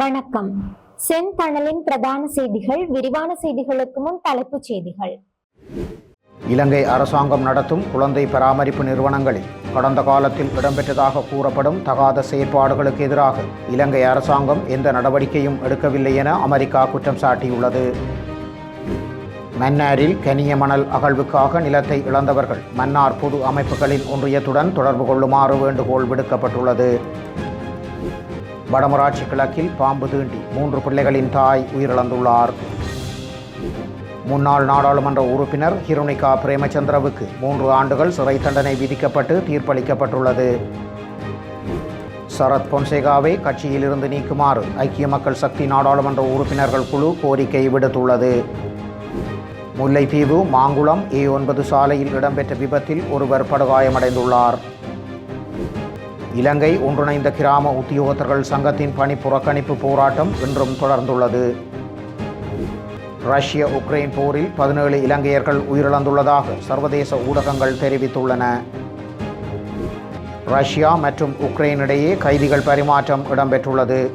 வணக்கம். செந்தணலின் பிரதான செய்திகள் விரிவான செய்திகளுக்கு முன் தலைப்புச் செய்திகள். இலங்கை அரசாங்கம் நடத்தும் குழந்தை பராமரிப்பு நிறுவனங்களில் கடந்த காலத்தில் இடம்பெற்றதாக கூறப்படும் தகாத செயற்பாடுகளுக்கு எதிராக இலங்கை அரசாங்கம் எந்த நடவடிக்கையும் எடுக்கவில்லை என அமெரிக்கா குற்றம் சாட்டியுள்ளது. மன்னாரில் கனிய மணல் அகழ்வுக்காக நிலத்தை இழந்தவர்கள் மன்னார் பொது அமைப்புகளின் ஒன்றியத்துடன் தொடர்பு கொள்ளுமாறு வேண்டுகோள் விடுக்கப்பட்டுள்ளது. வடமராட்சி கிழக்கில் பாம்பு தீண்டி மூன்று பிள்ளைகளின் தாய் உயிரிழந்துள்ளார். முன்னாள் நாடாளுமன்ற உறுப்பினர் ஹிருணிகா பிரேமச்சந்திரவுக்கு மூன்று ஆண்டுகள் சிறை தண்டனை விதிக்கப்பட்டு தீர்ப்பளிக்கப்பட்டுள்ளது. சரத் பொன்சேகாவை கட்சியிலிருந்து நீக்குமாறு ஐக்கிய மக்கள் சக்தி நாடாளுமன்ற உறுப்பினர்கள் குழு கோரிக்கை விடுத்துள்ளது. முல்லைத்தீவு மாங்குளம் ஏ ஒன்பது சாலையில் இடம்பெற்ற விபத்தில் ஒருவர் படுகாயமடைந்துள்ளார். இலங்கை ஒன்றிணைந்த கிராம உத்தியோகத்தர்கள் சங்கத்தின் பணி புறக்கணிப்பு போராட்டம் இன்றும் தொடர்ந்துள்ளது. ரஷ்ய உக்ரைன் போரில் பதினேழு இலங்கையர்கள் உயிரிழந்துள்ளதாக சர்வதேச ஊடகங்கள் தெரிவித்துள்ளன. ரஷ்யா மற்றும் உக்ரைன் இடையே கைதிகள் பரிமாற்றம் இடம்பெற்றுள்ளது.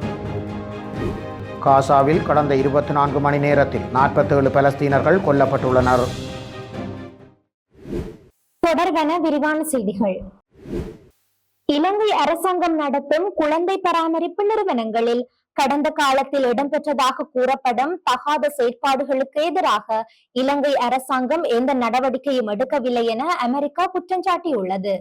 காசாவில் கடந்த இருபத்தி நான்கு மணி நேரத்தில் நாற்பத்தேழு பலஸ்தீனர்கள் கொல்லப்பட்டுள்ளனர். தொடர்பான விரிவான செய்திகள். இலங்கை அரசாங்கம் நடத்தும் குழந்தை பராமரிப்பு நிறுவனங்களில் கடந்த காலத்தில் இடம்பெற்றதாக கூறப்படும் தகாத செயற்பாடுகளுக்கு எதிராக இலங்கை அரசாங்கம் எந்த நடவடிக்கையும் எடுக்கவில்லை என அமெரிக்கா குற்றம் சாட்டியுள்ளது.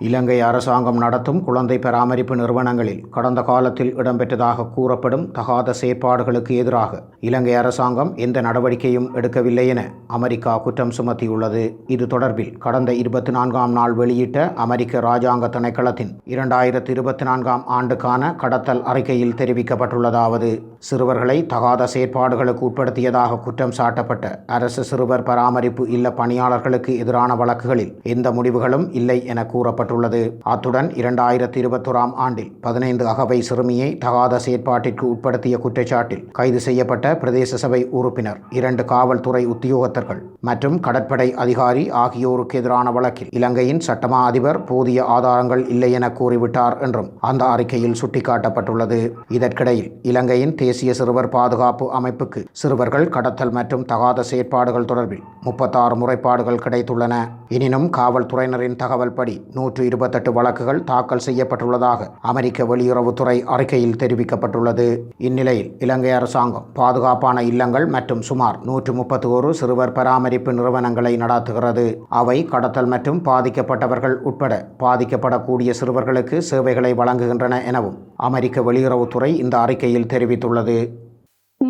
இலங்கை அரசாங்கம் நடத்தும் குழந்தை பராமரிப்பு நிறுவனங்களில் கடந்த காலத்தில் இடம்பெற்றதாக கூறப்படும் தகாத செயற்பாடுகளுக்கு எதிராக இலங்கை அரசாங்கம் எந்த நடவடிக்கையும் எடுக்கவில்லை என அமெரிக்கா குற்றம் சுமத்தியுள்ளது. இது தொடர்பில் கடந்த இருபத்தி நான்காம் நாள் வெளியிட்ட அமெரிக்க இராஜாங்க திணைக்களத்தின் இரண்டாயிரத்தி இருபத்தி நான்காம் ஆண்டுக்கான கடத்தல் அறிக்கையில் தெரிவிக்கப்பட்டுள்ளதாவது சிறுவர்களை தகாத செயற்பாடுகளுக்கு உட்படுத்தியதாக குற்றம் சாட்டப்பட்ட அரசு சிறுவர் பராமரிப்பு இல்ல பணியாளர்களுக்கு எதிரான வழக்குகளில் எந்த முடிவுகளும் இல்லை என கூறப்பட்டுள்ளது அத்துடன் இரண்டாயிரத்தி இருபத்தோராம் ஆண்டில் பதினைந்து அகவை சிறுமியை தகாத செயற்பாட்டிற்கு உட்படுத்திய குற்றச்சாட்டில் கைது செய்யப்பட்ட பிரதேச சபை உறுப்பினர் இரண்டு காவல்துறை உத்தியோகத்தர்கள் மற்றும் கடற்படை அதிகாரி ஆகியோருக்கு எதிரான வழக்கில் இலங்கையின் சட்டமா அதிபர் போதிய ஆதாரங்கள் இல்லை என கூறிவிட்டார் என்றும் அந்த அறிக்கையில் சுட்டிக்காட்டப்பட்டுள்ளது. இதற்கிடையில் இலங்கையின் தேசிய சிறுவர் பாதுகாப்பு அமைப்புக்கு சிறுவர்கள் கடத்தல் மற்றும் தகாத செயற்பாடுகள் தொடர்பில் முப்பத்தாறு முறைப்பாடுகள் கிடைத்துள்ளன. எனினும் காவல்துறையினரின் தகவல்படி நூற்றி இருபத்தெட்டு வழக்குகள் தாக்கல் செய்யப்பட்டுள்ளதாக அமெரிக்க வெளியுறவுத்துறை அறிக்கையில் தெரிவிக்கப்பட்டுள்ளது. இந்நிலையில் இலங்கை அரசாங்கம் பாதுகாப்பான இல்லங்கள் மற்றும் சுமார் நூற்று முப்பத்தி ஒரு சிறுவர் பராமரிப்பு நிறுவனங்களை நடத்துகிறது. அவை கடத்தல் மற்றும் பாதிக்கப்பட்டவர்கள் உட்பட பாதிக்கப்படக்கூடிய சிறுவர்களுக்கு சேவைகளை வழங்குகின்றன எனவும் அமெரிக்க வெளியுறவுத்துறை இந்த அறிக்கையில் தெரிவித்துள்ளது.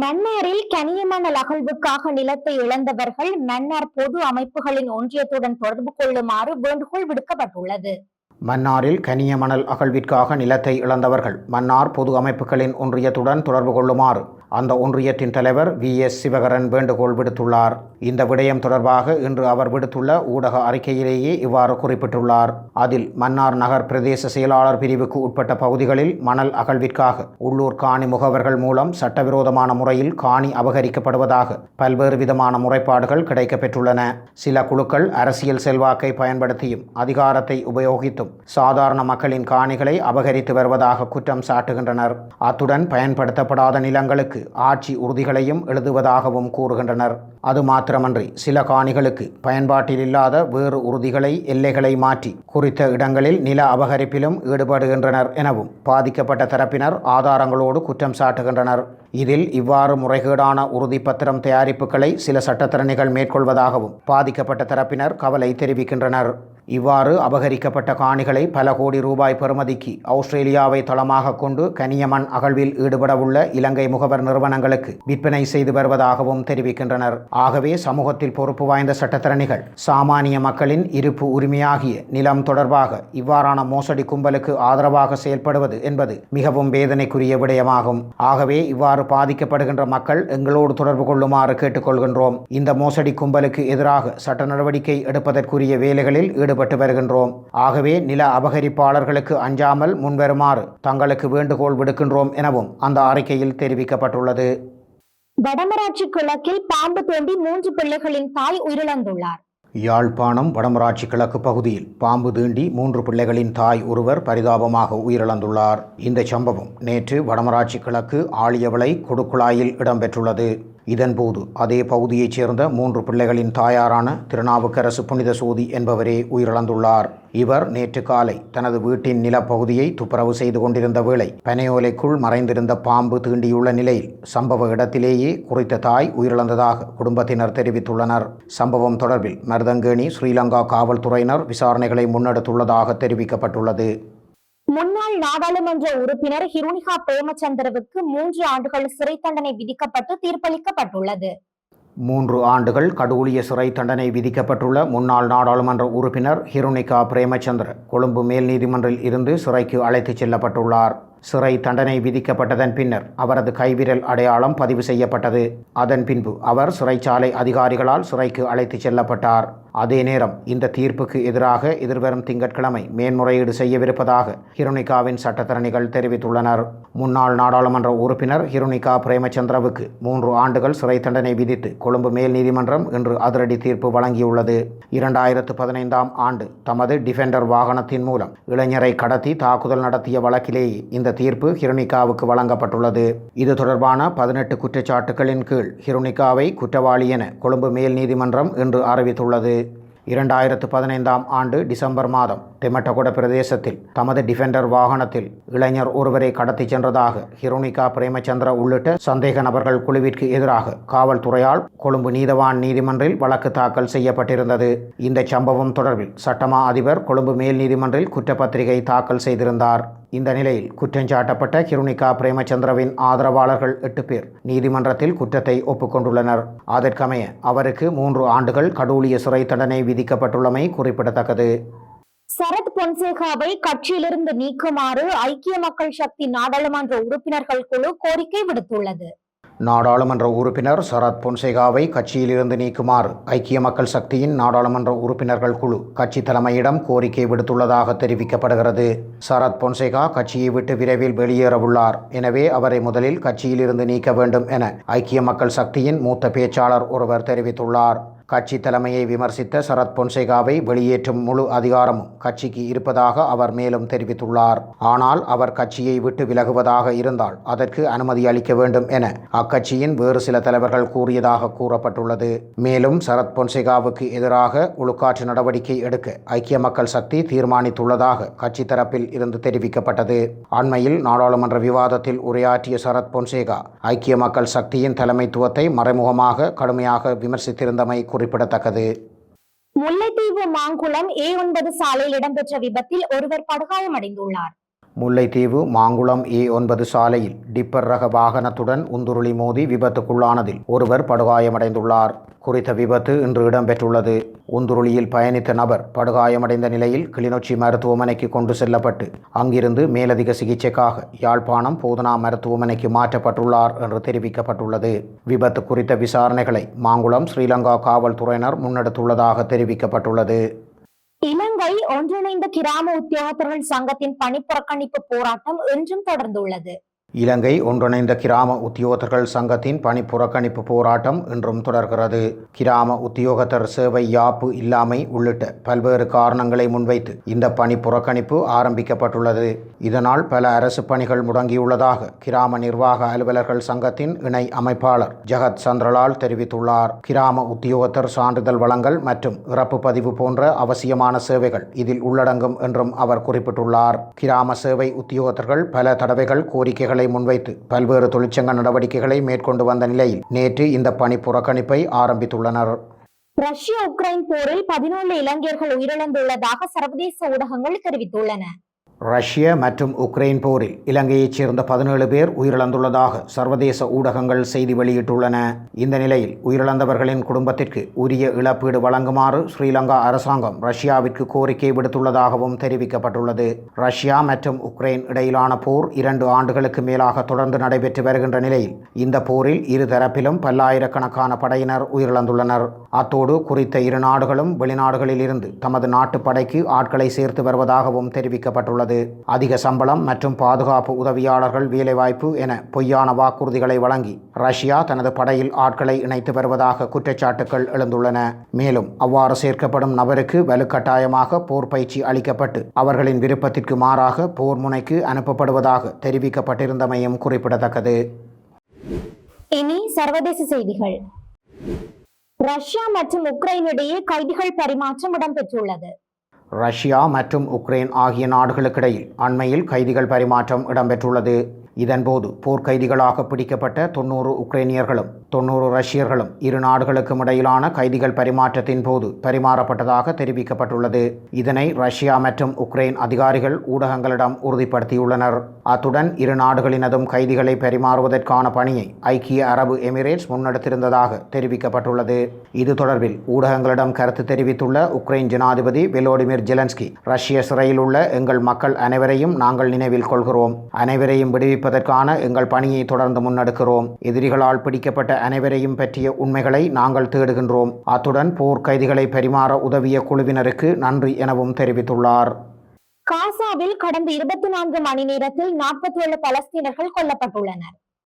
மன்னாரில் கனியமணல் அகழ்வுக்காக நிலத்தை இழந்தவர்கள் மன்னார் பொது அமைப்புகளின் ஒன்றியத்துடன் தொடர்பு கொள்ளுமாறு வேண்டுகோள் விடுக்கப்பட்டுள்ளது. மன்னாரில் கனிய மணல் அகழ்விற்காக நிலத்தை இழந்தவர்கள் மன்னார் பொது அமைப்புகளின் ஒன்றியத்துடன் தொடர்பு கொள்ளுமாறு அந்த ஒன்றியத்தின் தலைவர் வி. எஸ். சிவகரன் வேண்டுகோள் விடுத்துள்ளார். இந்த விடயம் தொடர்பாக இன்று அவர் விடுத்துள்ள ஊடக அறிக்கையிலேயே இவ்வாறு குறிப்பிட்டுள்ளார். அதில் மன்னார் நகர் பிரதேச செயலாளர் பிரிவுக்கு உட்பட்ட பகுதிகளில் மணல் அகழ்விற்காக உள்ளூர் காணி முகவர்கள் மூலம் சட்டவிரோதமான முறையில் காணி அபகரிக்கப்படுவதாக பல்வேறு விதமான முறைப்பாடுகள் கிடைக்கப்பெற்றுள்ளன. சில குழுக்கள் அரசியல் செல்வாக்கை பயன்படுத்தியும் அதிகாரத்தை உபயோகித்தும் சாதாரண மக்களின் காணிகளை அபகரித்து வருவதாக குற்றம் சாட்டுகின்றனர். அத்துடன் பயன்படுத்தப்படாத நிலங்களுக்கு ஆட்சி உறுதிகளையும் எழுதுவதாகவும் கூறுகின்றனர். அது மாத்திரமன்றி சில காணிகளுக்கு பயன்பாட்டில் இல்லாத வேறு உறுதிகளை எல்லைகளை மாற்றி குறித்த இடங்களில் நில அபகரிப்பிலும் ஈடுபடுகின்றனர் எனவும் பாதிக்கப்பட்ட தரப்பினர் ஆதாரங்களோடு குற்றம் சாட்டுகின்றனர். இதில் இவ்வாறு முறைகேடான உறுதிப்பத்திரம் தயாரிப்புகளை சில சட்டத்திறனிகள் மேற்கொள்வதாகவும் பாதிக்கப்பட்ட தரப்பினர் கவலை தெரிவிக்கின்றனர். இவ்வாறு அபகரிக்கப்பட்ட காணிகளை பல கோடி ரூபாய் பெறுமதிக்கு ஆஸ்திரேலியாவை தளமாக கொண்டு கனியமண் அகழ்வில் ஈடுபடவுள்ள இலங்கை முகவர் நிறுவனங்களுக்கு விற்பனை செய்து வருவதாகவும் தெரிவிக்கின்றனர். ஆகவே சமூகத்தில் பொறுப்பு வாய்ந்த சட்டத்திறனிகள் சாமானிய மக்களின் இருப்பு உரிமையாகிய நிலம் தொடர்பாக இவ்வாறான மோசடி கும்பலுக்கு ஆதரவாக செயல்படுவது என்பது மிகவும் வேதனைக்குரிய விடயமாகும். ஆகவே இவ்வாறு பாதிக்கப்படுகின்ற மக்கள் எங்களோடு தொடர்பு கொள்ளுமாறு கேட்டுக்கொள்கின்றோம். இந்த மோசடி கும்பலுக்கு எதிராக சட்ட நடவடிக்கை எடுப்பதற்குரிய வேலைகளில் ஈடுபட்டு வருகின்றோம். ஆகவே நில அபகரிப்பாளர்களுக்கு அஞ்சாமல் முன்வருமாறு தங்களுக்கு வேண்டுகோள் விடுக்கின்றோம் எனவும் அந்த அறிக்கையில் தெரிவிக்கப்பட்டுள்ளது. வடமராட்சி கிழக்கில் பாம்பு தோண்டி மூன்று பிள்ளைகளின் தாய் உயிரிழந்துள்ளார். யாழ்ப்பாணம் வடமராட்சி கிழக்கு பகுதியில் பாம்பு தீண்டி மூன்று பிள்ளைகளின் தாய் ஒருவர் பரிதாபமாக உயிரிழந்துள்ளார். இந்த சம்பவம் நேற்று வடமராட்சி கிழக்கு ஆழியவளை கொடுக்குழாயில் இடம்பெற்றுள்ளது. இதன்போது அதே பகுதியைச் சேர்ந்த மூன்று பிள்ளைகளின் தாயாரான திருநாவுக்கரசு புனித சோதி என்பவரே உயிரிழந்துள்ளார். இவர் நேற்று காலை தனது வீட்டின் நிலப்பகுதியை துப்புரவு செய்து கொண்டிருந்த வேளை பனையோலைக்குள் மறைந்திருந்த பாம்பு தீண்டியுள்ள நிலையில் சம்பவ இடத்திலேயே குறித்த தாய் உயிரிழந்ததாக குடும்பத்தினர் தெரிவித்துள்ளனர். சம்பவம் தொடர்பில் மருதங்கேணி ஸ்ரீலங்கா காவல்துறையினர் விசாரணைகளை முன்னெடுத்துள்ளதாக தெரிவிக்கப்பட்டுள்ளது. முன்னாள் நாடாளுமன்ற உறுப்பினர் ஹிருணிகா பிரேமச்சந்திரவுக்கு மூன்று ஆண்டுகள் சிறை தண்டனை விதிக்கப்பட்டு தீர்ப்பளிக்கப்பட்டுள்ளது. மூன்று ஆண்டுகள் கடூழிய சிறை தண்டனை விதிக்கப்பட்டுள்ள முன்னாள் நாடாளுமன்ற உறுப்பினர் ஹிருணிகா பிரேமச்சந்திர கொழும்பு மேல் நீதிமன்றில் இருந்து சிறைக்கு அழைத்துச் செல்லப்பட்டுள்ளார். சிறை தண்டனை விதிக்கப்பட்டதன் பின்னர் அவரது கைவிரல் அடையாளம் பதிவு செய்யப்பட்டது. அதன் பின்பு அவர் சிறைச்சாலை அதிகாரிகளால் சிறைக்கு அழைத்துச் செல்லப்பட்டார். அதே நேரம் இந்த தீர்ப்புக்கு எதிராக எதிர்வரும் திங்கட்கிழமை மேன்முறையீடு செய்யவிருப்பதாக ஹிருனிகாவின் சட்டத்தரணிகள் தெரிவித்துள்ளனர். முன்னாள் நாடாளுமன்ற உறுப்பினர் ஹிருனிகா பிரேமச்சந்திரவுக்கு மூன்று ஆண்டுகள் சிறை தண்டனை விதித்து கொழும்பு மேல் நீதிமன்றம் இன்று அதிரடி தீர்ப்பு வழங்கியுள்ளது. இரண்டாயிரத்து பதினைந்தாம் ஆண்டு தமது டிஃபெண்டர் வாகனத்தின் மூலம் இளைஞரை கடத்தி தாக்குதல் நடத்திய வழக்கிலேயே இந்த தீர்ப்பு ஹிருனிகாவுக்கு வழங்கப்பட்டுள்ளது. இது தொடர்பான பதினெட்டு குற்றச்சாட்டுகளின் கீழ் ஹிருனிகாவை குற்றவாளி என கொழும்பு மேல் நீதிமன்றம் இன்று அறிவித்துள்ளது. இரண்டாயிரத்து பதினைந்தாம் ஆண்டு டிசம்பர் மாதம் தெமட்டகொட பிரதேசத்தில் தமது டிஃபெண்டர் வாகனத்தில் இளைஞர் ஒருவரை கடத்திச் சென்றதாக ஹிரோனிகா பிரேமச்சந்திர உள்ளிட்ட சந்தேக நபர்கள் குழுவிற்கு எதிராக காவல்துறையால் கொழும்பு நீதவான் நீதிமன்றில் வழக்கு தாக்கல் செய்யப்பட்டிருந்தது. இந்த சம்பவம் தொடர்பில் சட்டமா அதிபர் கொழும்பு மேல் நீதிமன்றில் குற்றப்பத்திரிகை தாக்கல் செய்திருந்தார். இந்த நிலையில் குற்றஞ்சாட்டப்பட்ட கிருணிகா பிரேமச்சந்திரவின் ஆதரவாளர்கள் எட்டு பேர் நீதிமன்றத்தில் குற்றத்தை ஒப்புக்கொண்டுள்ளனர். அதற்கமைய அவருக்கு மூன்று ஆண்டுகள் கடூழிய சிறை தண்டனை விதிக்கப்பட்டுள்ளமை குறிப்பிடத்தக்கது. சரத் பொன்சேகாவை கட்சியிலிருந்து நீக்குமாறு ஐக்கிய மக்கள் சக்தி நாடாளுமன்ற உறுப்பினர்கள் குழு கோரிக்கை விடுத்துள்ளது. நாடாளுமன்ற உறுப்பினர் சரத் பொன்சேகாவை கட்சியிலிருந்து நீக்குமாறு ஐக்கிய மக்கள் சக்தியின் நாடாளுமன்ற உறுப்பினர்கள் குழு கட்சி தலைமையிடம் கோரிக்கை விடுத்துள்ளதாக தெரிவிக்கப்படுகிறது. சரத் பொன்சேகா கட்சியை விட்டு விரைவில் வெளியேறவுள்ளார். எனவே அவரை முதலில் கட்சியிலிருந்து நீக்க வேண்டும் என ஐக்கிய மக்கள் சக்தியின் மூத்த பேச்சாளர் ஒருவர் தெரிவித்துள்ளார். கட்சி தலைமையை விமர்சித்த சரத் பொன்சேகாவை வெளியேற்றும் முழு அதிகாரமும் கட்சிக்கு இருப்பதாக அவர் மேலும் தெரிவித்துள்ளார். ஆனால் அவர் கட்சியை விட்டு விலகுவதாக இருந்தால் அதற்கு அனுமதி அளிக்க வேண்டும் என அக்கட்சியின் வேறு சில தலைவர்கள் கூறியதாக கூறப்பட்டுள்ளது. மேலும் சரத் பொன்சேகாவுக்கு எதிராக ஒழுக்காற்று நடவடிக்கை எடுக்க ஐக்கிய மக்கள் சக்தி தீர்மானித்துள்ளதாக கட்சி தரப்பில் இருந்து தெரிவிக்கப்பட்டது. அண்மையில் நாடாளுமன்ற விவாதத்தில் உரையாற்றிய சரத் பொன்சேகா ஐக்கிய மக்கள் சக்தியின் தலைமைத்துவத்தை மறைமுகமாக கடுமையாக விமர்சித்திருந்தமை குறிப்பிடத்தக்கது. முல்லைத்தீவு மாங்குளம் ஏ ஒன்பது சாலையில் இடம்பெற்ற விபத்தில் ஒருவர் படுகாயமடைந்துள்ளார். முல்லைத்தீவு மாங்குளம் ஏ ஒன்பது சாலையில் டிப்பர் ரக வாகனத்துடன் உந்துருளி மோதி விபத்துக்குள்ளானதில் ஒருவர் படுகாயமடைந்துள்ளார். குறித்த விபத்து இன்று இடம்பெற்றுள்ளது. உந்துருளியில் பயணித்த நபர் படுகாயமடைந்த நிலையில் கிளிநொச்சி மருத்துவமனைக்கு கொண்டு செல்லப்பட்டு அங்கிருந்து மேலதிக சிகிச்சைக்காக யாழ்ப்பாணம் போதனா மருத்துவமனைக்கு மாற்றப்பட்டுள்ளார் என்று தெரிவிக்கப்பட்டுள்ளது. விபத்து குறித்த விசாரணைகளை மாங்குளம் ஸ்ரீலங்கா காவல்துறையினர் முன்னெடுத்துள்ளதாக தெரிவிக்கப்பட்டுள்ளது. இலங்கை ஒன்றிணைந்த கிராம உத்தியோகத்தர்கள் சங்கத்தின் பணிப்புறக்கணிப்பு போராட்டம் இன்றும் தொடர்ந்துள்ளது. இலங்கை ஒன்றிணைந்த கிராம உத்தியோகத்தர்கள் சங்கத்தின் பணி புறக்கணிப்பு போராட்டம் இன்றும் தொடர்கிறது. கிராம உத்தியோகத்தர் சேவை யாப்பு இல்லாமை உள்ளிட்ட பல்வேறு காரணங்களை முன்வைத்து இந்த பணி புறக்கணிப்பு ஆரம்பிக்கப்பட்டுள்ளது. இதனால் பல அரசு பணிகள் முடங்கியுள்ளதாக கிராம நிர்வாக அலுவலர்கள் சங்கத்தின் இணை அமைப்பாளர் ஜெகத் சந்திரலால் தெரிவித்துள்ளார். கிராம உத்தியோகத்தர் சான்றிதழ் வழங்கல் மற்றும் இறப்பு பதிவு போன்ற அவசியமான சேவைகள் இதில் உள்ளடங்கும் என்றும் அவர் குறிப்பிட்டுள்ளார். கிராம சேவை உத்தியோகத்தர்கள் பல தடவைகள் கோரிக்கைகளை முன்வைத்து பல்வேறு தொழிற்சங்க நடவடிக்கைகளை மேற்கொண்டு வந்த நிலையில் நேற்று இந்த பணி புறக்கணிப்பை ஆரம்பித்துள்ளனர். ரஷ்ய உக்ரைன் போரில் பதினேழு இளைஞர்கள் உயிரிழந்துள்ளதாக சர்வதேச ஊடகங்கள் தெரிவித்துள்ளன. ரஷ்ய மற்றும் உக்ரைன் போரில் இலங்கையைச் சேர்ந்த பதினேழு பேர் உயிரிழந்துள்ளதாக சர்வதேச ஊடகங்கள் செய்தி வெளியிட்டுள்ளன. இந்த நிலையில் உயிரிழந்தவர்களின் குடும்பத்திற்கு உரிய இழப்பீடு வழங்குமாறு ஸ்ரீலங்கா அரசாங்கம் ரஷ்யாவிற்கு கோரிக்கை விடுத்துள்ளதாகவும் தெரிவிக்கப்பட்டுள்ளது. ரஷ்யா மற்றும் உக்ரைன் இடையிலான போர் இரண்டு ஆண்டுகளுக்கு மேலாக தொடர்ந்து நடைபெற்று வருகின்ற நிலையில் இந்த போரில் இரு தரப்பிலும் பல்லாயிரக்கணக்கான படையினர் உயிரிழந்துள்ளனர். அத்தோடு குறித்த இரு நாடுகளும் வெளிநாடுகளில் இருந்து தமது நாட்டு படைக்கு ஆட்களை சேர்த்து வருவதாகவும் தெரிவிக்கப்பட்டுள்ளது. தெரிவிக்கப்பட்டுள்ளது அதிக சம்பளம் மற்றும் பாதுகாப்பு உதவியாளர்கள் வேலைவாய்ப்பு என பொய்யான வாக்குறுதிகளை வழங்கி ரஷ்யா தனது படையில் ஆட்களை இணைத்து வருவதாக குற்றச்சாட்டுகள் எழுந்துள்ளன. மேலும் அவ்வாறு சேர்க்கப்படும் நபருக்கு வலுக்கட்டாயமாக போர் பயிற்சி அளிக்கப்பட்டு அவர்களின் விருப்பத்திற்கு மாறாக போர் முனைக்கு அனுப்பப்படுவதாக தெரிவிக்கப்பட்டிருந்தமையும் குறிப்பிடத்தக்கது. இனி சர்வதேச செய்திகள். ரஷ்யா மற்றும் உக்ரைன் இடையே கைதிகள் பரிமாற்றம் இடம்பெற்றுள்ளது. ரஷ்யா மற்றும் உக்ரைன் ஆகிய நாடுகளுக்கிடையில் அண்மையில் கைதிகள் பரிமாற்றம் இடம்பெற்றுள்ளது. இதன்போது போர்க்கைதிகளாக பிடிக்கப்பட்ட தொன்னூறு உக்ரைனியர்களும் தொன்னூறு ரஷ்யர்களும் இரு நாடுகளுக்கும் இடையிலான கைதிகள் பரிமாற்றத்தின் போது பரிமாறப்பட்டதாக தெரிவிக்கப்பட்டுள்ளது. இதனை ரஷ்யா மற்றும் உக்ரைன் அதிகாரிகள் ஊடகங்களிடம் உறுதிப்படுத்தியுள்ளனர். அத்துடன் இரு நாடுகளினதும் கைதிகளை பரிமாறுவதற்கான பணியை ஐக்கிய அரபு எமிரேட்ஸ் முன்னெடுத்திருந்ததாக தெரிவிக்கப்பட்டுள்ளது. இது தொடர்பில் ஊடகங்களிடம் கருத்து தெரிவித்துள்ள உக்ரைன் ஜனாதிபதி வெலோடிமிர் ஜெலன்ஸ்கி ரஷ்ய சிறையில் உள்ள எங்கள் மக்கள் அனைவரையும் நாங்கள் நினைவில் கொள்கிறோம். அனைவரையும் விடுவிப்பதற்கான எங்கள் பணியை தொடர்ந்து முன்னெடுக்கிறோம். எதிரிகளால் பிடிக்கப்பட்ட அனைவரையும் பற்றிய உண்மைகளை நாங்கள் தேடுகின்றோம். அத்துடன் போர் கைதிகளை பரிமாற உதவிய குழுவினருக்கு நன்றி எனவும் தெரிவித்துள்ளார். காசாவில் கடந்த இருபத்தி நான்கு மணி நேரத்தில் நாற்பத்தி ஏழு பலஸ்தீனர்கள் கொல்லப்பட்டுள்ளனர்.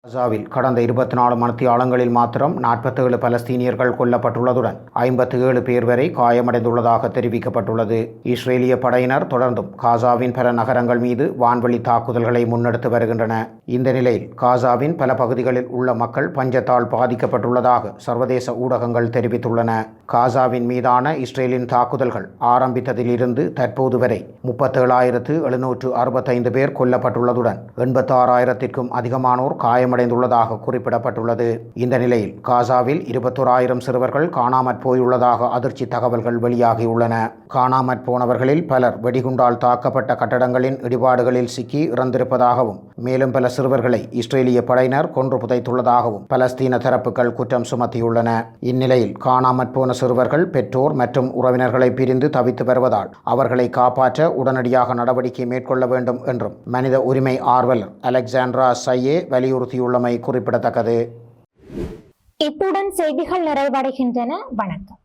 காசாவில் கடந்த இருபத்தி நாலு மணித்தியாலங்களில் மாத்திரம் நாற்பத்தேழு பலஸ்தீனியர்கள் கொல்லப்பட்டுள்ளதுடன் ஐம்பத்தி ஏழு பேர் வரை காயமடைந்துள்ளதாக தெரிவிக்கப்பட்டுள்ளது. இஸ்ரேலிய படையினர் தொடர்ந்தும் காசாவின் பல நகரங்கள் மீது வான்வழி தாக்குதல்களை முன்னெடுத்து வருகின்றன. இந்த நிலையில் காசாவின் பல பகுதிகளில் உள்ள மக்கள் பஞ்சத்தால் பாதிக்கப்பட்டுள்ளதாக சர்வதேச ஊடகங்கள் தெரிவித்துள்ளன. காசாவின் மீதான இஸ்ரேலின் தாக்குதல்கள் ஆரம்பித்ததிலிருந்து தற்போது வரை முப்பத்தேழாயிரத்து எழுநூற்று அறுபத்தைந்து பேர் கொல்லப்பட்டுள்ளதுடன் எண்பத்தாறாயிரத்திற்கும் அதிகமானோர் சேதமடைந்துள்ளதாக குறிப்பிடப்பட்டுள்ளது. இந்த நிலையில் காசாவில் இருபத்தோராயிரம் சிறுவர்கள் காணாமற் போயுள்ளதாக அதிர்ச்சி தகவல்கள் வெளியாகியுள்ளன. காணாமற் போனவர்களில் பலர் வெடிகுண்டால் தாக்கப்பட்ட கட்டடங்களின் இடிபாடுகளில் சிக்கி இறந்திருப்பதாகவும் மேலும் பல சிறுவர்களை இஸ்ரேலிய படையினர் கொன்று புதைத்துள்ளதாகவும் பலஸ்தீன தரப்புகள் குற்றம் சுமத்தியுள்ளன. இந்நிலையில் காணாமற் போன சிறுவர்கள் பெற்றோர் மற்றும் உறவினர்களை பிரிந்து தவித்து வருவதால் அவர்களை காப்பாற்ற உடனடியாக நடவடிக்கை மேற்கொள்ள வேண்டும் என்றும் மனித உரிமை ஆர்வலர் அலெக்சாண்ட்ரா சையே வலியுறுத்தியுள்ளமை குறிப்பிடத்தக்கது. இத்துடன் செய்திகள் நிறைவடைகின்றன. வணக்கம்.